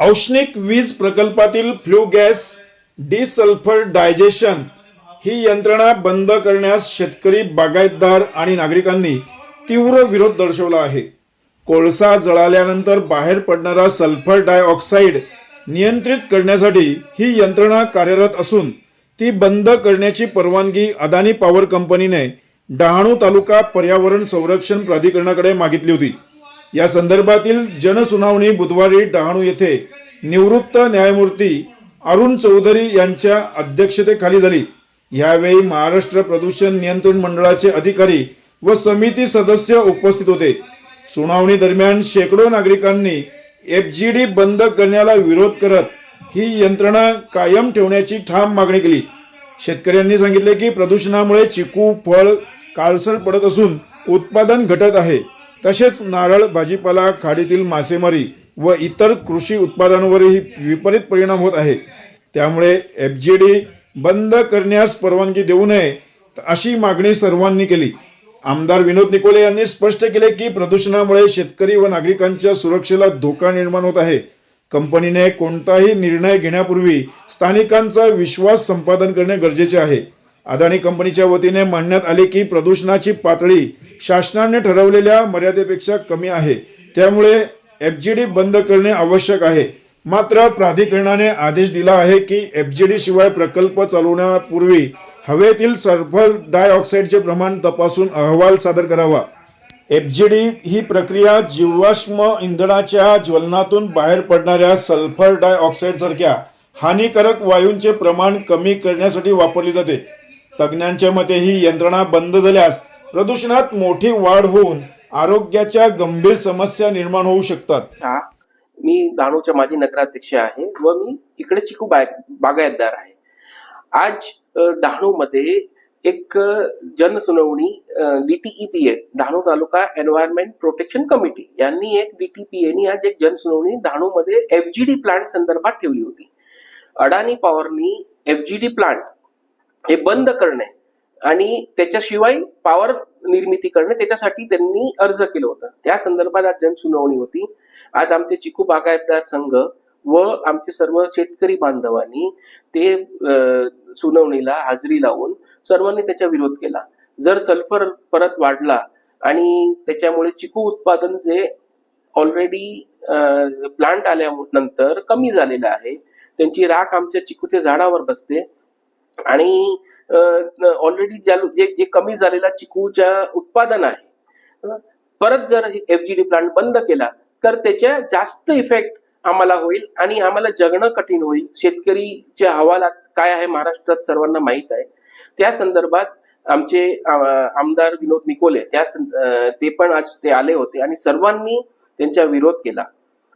औष्णिक वीज प्रकल्पातील फ्लू गॅस डिसल्फर डायजेशन ही यंत्रणा बंद करण्यास शेतकरी बागायतदार आणि नागरिकांनी तीव्र विरोध दर्शवला आहे. कोळसा जळाल्यानंतर बाहेर पडणारा सल्फर डायऑक्साईड नियंत्रित करण्यासाठी ही यंत्रणा कार्यरत असून ती बंद करण्याची परवानगी अदानी पॉवर कंपनीने डहाणू तालुका पर्यावरण संरक्षण प्राधिकरणाकडे मागितली होती. या संदर्भातील जनसुनावणी बुधवारी डहाणू येथे निवृत्त न्यायमूर्ती अरुण चौधरी यांच्या अध्यक्षतेखाली झाली. यावेळी महाराष्ट्र प्रदूषण नियंत्रण मंडळाचे अधिकारी व समिती सदस्य उपस्थित होते. सुनावणी दरम्यान शेकडो नागरिकांनी एफ जी डी बंद करण्याला विरोध करत ही यंत्रणा कायम ठेवण्याची ठाम मागणी केली. शेतकऱ्यांनी सांगितले की प्रदूषणामुळे चिकू फळ काळसर पडत असून उत्पादन घटत आहे. तसेच नारळ भाजीपाला खाडीतील मासेमारी व इतर कृषी उत्पादनांवरही विपरीत परिणाम होत आहे. त्यामुळे एफ जी डी बंद करण्यास परवानगी देऊ नये अशी मागणी सर्वांनी केली. आमदार विनोद निकोले यांनी स्पष्ट केले की प्रदूषणामुळे शेतकरी व नागरिकांच्या सुरक्षेला धोका निर्माण होत आहे. कंपनीने कोणताही निर्णय घेण्यापूर्वी स्थानिकांचा विश्वास संपादन करणे गरजेचे आहे. अदानी कंपनीच्या वतीने मांडण्यात आले की प्रदूषणाची पातळी शासनाने ठरवलेल्या मर्यादेपेक्षा कमी आहे. त्यामुळे एफ जी डी बंद करणे आवश्यक आहे. मात्र प्राधिकरणाने आदेश दिला आहे की एफ जी डी शिवाय प्रकल्प चालवण्यापूर्वी हवेतील सल्फर डायऑक्साईडचे प्रमाण तपासून अहवाल सादर करावा. एफ जी डी ही प्रक्रिया जीवाश्म इंधनाच्या ज्वलनातून बाहेर पडणाऱ्या सल्फर डायऑक्साईड सारख्या हानिकारक वायूंचे प्रमाण कमी करण्यासाठी वापरली जाते. तज्ज्ञांच्या मते ही यंत्रणा बंद झाल्यास प्रदूषणात मोठी वाढ होऊन आरोग्याच्या गंभीर समस्या निर्माण होऊ शकतात. हा मी डहाणूच्या माजी नगराध्यक्ष आहे व मी इकडे चिकू बाग बागायतदार आहे. आज अ, डहाणूमध्ये एक जनसुनावणी DTEPA Dahanu taluka environment protection committee यांनी एक डीटीपीएनी आज एक जनसुनावणी डहाणूमध्ये एफजीडी प्लांट संदर्भात ठेवली होती. अडानी पॉवरनी एफजीडी प्लांट हे बंद करणे आणि त्याच्याशिवाय पॉवर निर्मिती करणे त्याच्यासाठी त्यांनी अर्ज केलं होतं. त्या संदर्भात आज जनसुनावणी होती. आज आमचे चिकू बागायतदार संघ व आमचे सर्व शेतकरी बांधवांनी ते सुनावणीला हाजरी लावून सर्वांनी त्याचा विरोध केला. जर सल्फर परत वाढला आणि त्याच्यामुळे चिकू उत्पादन जे ऑलरेडी प्लांट आल्यानंतर कमी झालेलं आहे त्यांची राख आमच्या चिकूच्या झाडावर बसते आणि ऑलरेडी जे जे कमी झालेला चिकूच्या उत्पादन आहे परत जर एफजीडी प्लांट बंद केला तर त्याच्या जास्त इफेक्ट आम्हाला होईल आणि आम्हाला जगणं कठीण होईल. शेतकरीच्या अहवालात काय आहे महाराष्ट्रात सर्वांना माहीत आहे. त्या संदर्भात आमचे आमदार विनोद निकोले त्या ते पण आज ते आले होते आणि सर्वांनी त्यांचा विरोध केला.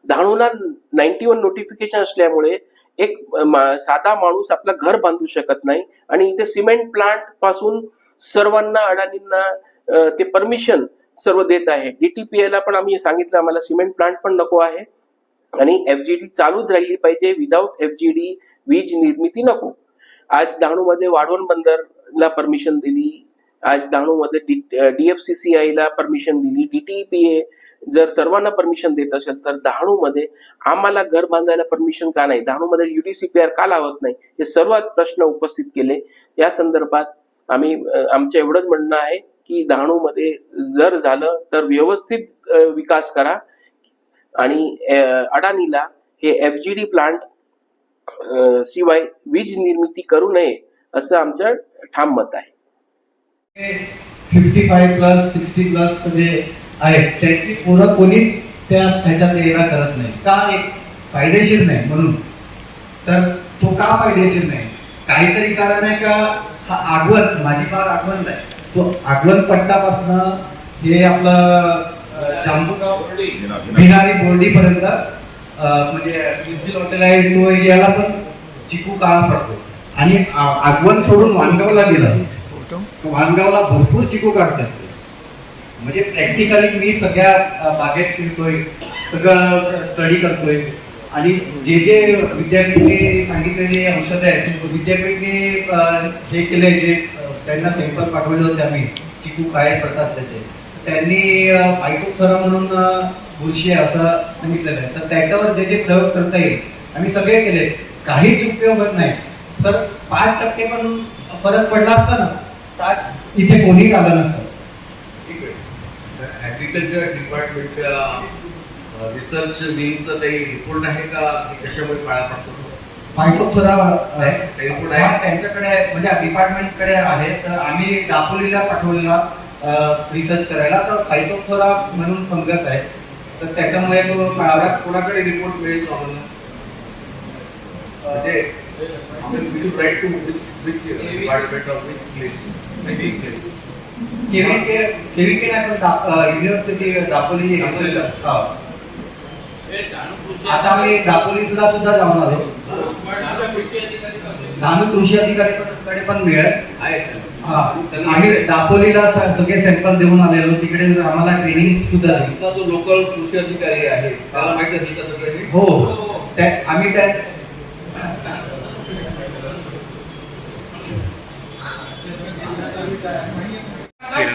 डहाणूला नाईन्टी वन नोटिफिकेशन असल्यामुळे एक मा- साधा माणूस आपलं घर बांधू शकत नाही आणि इथे सिमेंट प्लांटपासून सर्वांना अडाणींना ते परमिशन सर्व देत आहे. डीटीपीएला पण आम्ही सांगितलं आम्हाला सिमेंट प्लांट पण नको आहे. आणि एफजीडी चालूच राहिली पाहिजे. विदाऊट एफजीडी वीज निर्मिती नको. आज डहाणूमध्ये वाढवण बंदरला परमिशन दिली. आज डहाणूमध्ये डीएफसीसीआय ला परमिशन दिली. डीटीपीए जर सर्वांना परमिशन देत असेल तर डहाणूमध्ये आम्हाला घर बांधायला परमिशन का नाही? डहाणूमध्ये युडीसीपीआर का लावत नाही? हे सर्वात प्रश्न उपस्थित केले. या संदर्भात आम्ही आमचं एवढंच म्हणणं आहे की डहाणूमध्ये जर झालं तर व्यवस्थित विकास करा. आणि अडाणीला हे एफ जी डी प्लांट शिवाय वीज निर्मिती करू नये असं आमचं ठाम मत आहे. Fifty five plus sixty plus म्हणजे आहेत. त्यांची पोरं कोणीच त्या ह्याच्यात येणं करत नाही. का एक फायदेशीर नाही म्हणून? तर तो का फायदेशीर नाही? काहीतरी कारण आहे का? हा आगवण माझी बाग आगवण आहे तो आगवण पट्टापासनं हे आपलं भिनारी बोर्डीपर्यंत म्हणजे मिरची हॉटेल आहे तो एरियाला पण चिकू काळा पडतो. आणि आगवण सोडून वानगावला गेलं. वानगावला भरपूर चिकू काढतात. म्हणजे प्रॅक्टिकली मी सगळ्या बागेत फिरतोय सगळं स्टडी करतोय. आणि जे जे विद्यापीठने सांगितलेले औषधं आहेत विद्यापीठने जे केले जे त्यांना सॅम्पल पाठवले होते आम्ही चिकू काय पडतात त्याचे. त्यांनी फायटोथरा म्हणून बुरशी असं सांगितलेलं आहे. तर त्याच्यावर जे जे प्रयोग करता येईल आम्ही सगळे केले काहीच उपयोग होत नाही. सर पाच टक्के पण फरक पडला असता ना तर आज इथे कोणी आलं नसतं. ठीक आहे. ऍग्रिकल्चर डिपार्टमेंटच्या रिसर्च विंगचा काही रिपोर्ट आहे का? की कशामुळे काळा पडतो आहे Report आहे? त्यांच्याकडे म्हणजे डिपार्टमेंटकडे आहे. तर आम्ही दापोलीला पाठवलेला रिसर्च करायला. तर फायटोथोरा म्हणून फंगस आहे. तर त्याच्यामुळे तो कोणाकडे रिपोर्ट मिळेल आम्हाला म्हणजे right to which which department of which place place KVK KVK नाही पण दा- युनिव्हर्सिटी दापोली हा. आता आम्ही दापोलीला सुद्धा जाऊन आलो. धानू कृषी अधिकारी पण- कडे पण मिळेल. हा. आम्ही दापोलीला सगळे सॅम्पल देऊन आलेलो. तिकडे आम्हाला ट्रेनिंग सुद्धा दिली तुमचा जो लोकल कृषी अधिकारी आहे त्याला माहीत असेल का सगळं हे? हो. त्या- आम्ही त्या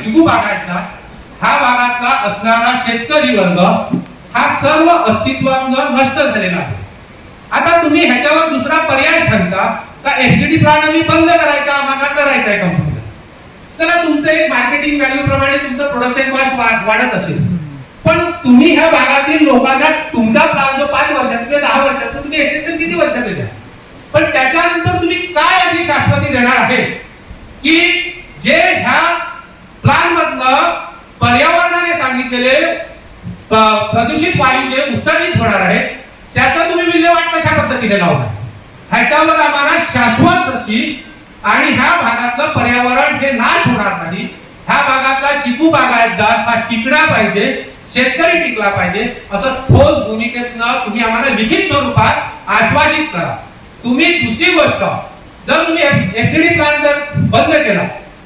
चिकू बागायतला हा भागातला असणारा शेतकरी वर्ग हा सर्व अस्तित्वात नष्ट झालेला आहे. आता तुम्ही ह्याच्यावर दुसरा पर्याय सांगता का एसटीडी प्लांट आम्ही बंद करायचा आम्हाला करायचा आहे कंपनीला चला तुमचं एक मार्केटिंग व्हॅल्यू प्रमाणे तुमचं प्रोडक्शन कॉस्ट वाढत असेल. पण तुम्ही ह्या भागातील लोकांना तुमचा प्लान जो पाच वर्षाचा किंवा दहा वर्षाचा तुम्ही एक्सटेन्शन किती वर्षाचे द्या पण त्याच्यानंतर तुम्ही काय अशी शाश्वती देणार आहे की जे ह्या प्लान मधनं पर्यावरणाने सांगितलेले प- प्रदूषित वायू जे उत्सर्जित होणार आहे त्याचा तुम्ही विल्हेवाट कशा पद्धतीने लावणार? ह्याच्यावर आम्हाला शाश्वत अशी आणि ह्या भागातलं पर्यावरण हे नाश होणार नाही. ह्या भागातला चिकू बागायतदार हा टिकला पाहिजे शेतकरी टिकला पाहिजे. असं ठोस भूमिकेतनं तुम्ही आम्हाला लिखित स्वरूपात आश्वासित करा. तुम्ही दुसरी गोष्ट जर तुम्ही एसिडी प्लांट जर बंद केला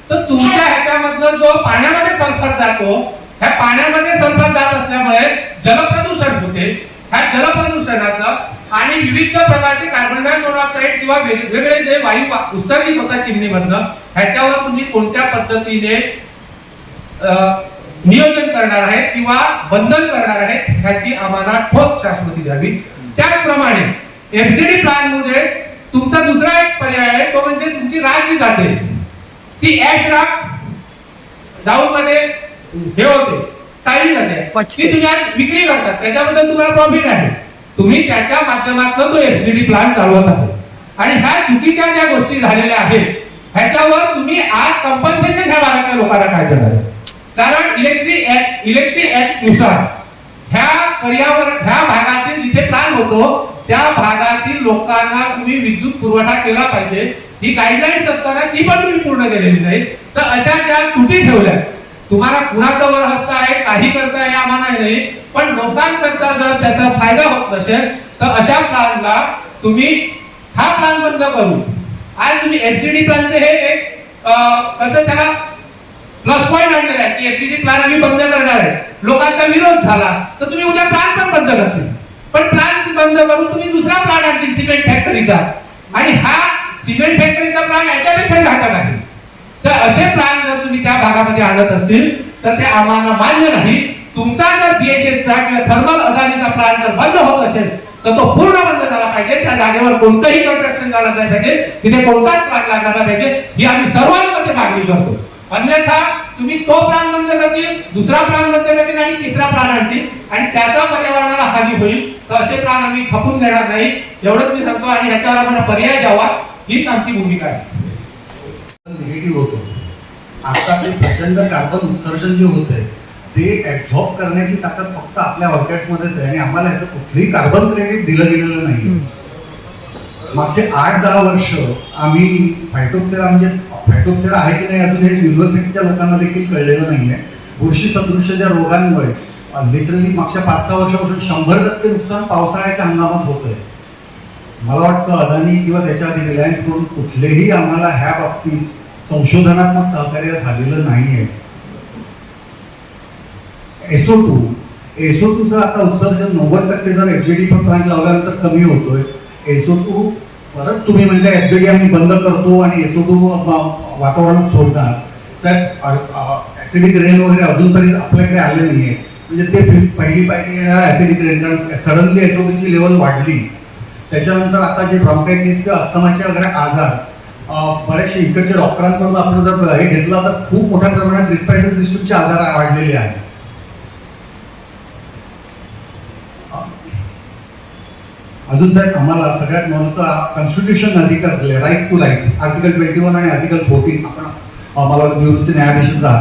तर तुमच्या ह्याच्यामधनं जो पाण्यामध्ये सल्फर जातो ह्या पाण्यामध्ये संपत जात असल्यामुळे जलप्रदूषण होते. ह्या जलप्रदूषणाचं आणि विविध प्रकारचे कार्बन डायऑक्साईड किंवा वेगवेगळे जे वायू उत्सर्जित होतात चिमणीमधनं ह्याच्यावर तुम्ही कोणत्या पद्धतीने नियोजन करणार आहे किंवा बंधन करणार आहे ह्याची आम्हाला ठोस शाश्वती द्यावी त्याचप्रमाणे एफसीडी प्लॅनमध्ये तुमचा दुसरा एक पर्याय आहे तो म्हणजे तुमची राख जी जाते. ती ऍश राख जाऊन मध्ये हे होते. चाळी ती तुम्ही विक्री करतात. त्याच्याबद्दल तुम्हाला प्रॉफिट आहे. तुम्ही त्याच्या माध्यमातून तो एफसीडी प्लान चालवत आहात. आणि ह्या चुकीच्या ज्या गोष्टी झालेल्या आहेत ह्याच्यावर तुम्ही आज कंपल्सेशन ह्या भागातल्या लोकांना काय करणार? आहे? कारण इलेक्ट्रिक इलेक्ट्रिक ऍक्टनुसार ह्या पर्यावरण ह्या भागातील जिथे प्लान होतो त्या भागातील लोकांना तुम्ही विद्युत पुरवठा केला पाहिजे. ही गाईडलाईन्स असताना ती पण तुम्ही पूर्ण केलेली नाही. तर अशा ज्या त्रुटी ठेवल्या तुम्हाला कुणाचं हस्त आहे काही करता हे आम्हाला नाही. पण लोकांकरता जर त्याचा फायदा होत नसेल तर अशा प्लानला तुम्ही हा प्लान बंद करू. आज तुम्ही एफडीडी प्लानचे हे एक कसं त्याला प्लस पॉईंट आणलेला आहे की एफडीडी प्लान आम्ही बंद करणार आहे. लोकांचा विरोध झाला तर तुम्ही उद्या प्लान पण बंद करतील. पण प्लान बंद करून तुम्ही दुसरा प्लान आणतील सिमेंट फॅक्टरीचा आणि हा सिमेंट फॅक्टरीचा प्लान याच्यापेक्षा घातक आहे. तर असे प्लान जर तुम्ही त्या भागामध्ये आणत असतील तर ते आम्हाला मान्य नाही. तुमचा जर बीएसएसचा किंवा थर्मल अदानीचा प्लान जर बंद होत असेल तर तो पूर्ण बंद झाला पाहिजे. त्या जागेवर कोणतंही कन्स्ट्रक्शन झालं नाही पाहिजे. तिथे कोणताच प्लान लागला पाहिजे. ही आम्ही सर्वांमध्ये मागणी करतो. अन्यथा तुम्ही तो प्लान बंद करतील दुसरा प्लान बंद करतील आणि तिसरा प्लान आणतील. आणि त्याचा पर्यावरणाला हानी होईल. तर असे प्लान आम्ही खपून देणार नाही. एवढंच मी सांगतो आणि ह्याच्यावर आम्हाला पर्याय द्यावा. हीच आमची भूमिका आहे. निगेटिव्ह होतो. आता ते प्रचंड कार्बन उत्सर्जन जे होत आहे ते ऍब्झॉर्ब करण्याची ताकद फक्त आपल्या ऑर्गॅट्स मध्येच आहे आणि आम्हाला याचं कुठलंही कार्बन क्रेडिट दिलं गेलेलं नाही मागचे आठ दहा वर्ष आम्ही फायटोप्टेरा म्हणजे फायटोप्टेरा आहे की नाही अजून हे युनिव्हर्सिटीच्या लोकांना देखील कळलेलं नाहीये. बुरशी सदृश्य ज्या रोगांमुळे लिटरली मागच्या पाच सहा वर्षापासून शंभर टक्के नुकसान पावसाळ्याच्या हंगामात होतंय. मला वाटतं अदानी किंवा त्याच्या आधी रिलायन्सकडून कुठलेही आम्हाला ह्या बाबतीत संशोधनात्मक सहकार्य झालेलं नाहीये. एसओ टू एसओ टूचं आता उत्सर्जन नव्वद टक्के जर एफजेडी प्लांट लावल्यानंतर कमी होतोय. एसओ टू परत तुम्ही म्हणजे एफजेडी आम्ही बंद करतो आणि एसओ टू वातावरणात सोडणार. साहेब ऍसिडिक रेन वगैरे अजून तरी आपल्याकडे आले नाहीये. म्हणजे ते पहिली पाहिजे येणारा ऍसिडिक रेन कारण सडनली एसओबीची लेवल वाढली. त्याच्यानंतर आता जे ब्रॉन्कायटिस किंवा अस्थमाचे वगैरे आजार अं, बरेचसे इकडच्या डॉक्टरांकडून आपण जर हे घेतलं तर खूप मोठ्या प्रमाणात रिस्पायरेटरी सिस्टमचे आजार वाढलेले आहेत. अजून साहेब आम्हाला सगळ्यात महत्त्वाचा कॉन्स्टिट्यूशन अधिकार दिले right to life article twenty one आणि आर्टिकल फोर्टीन आपण आम्हाला निवृत्ती न्यायाधीशाचा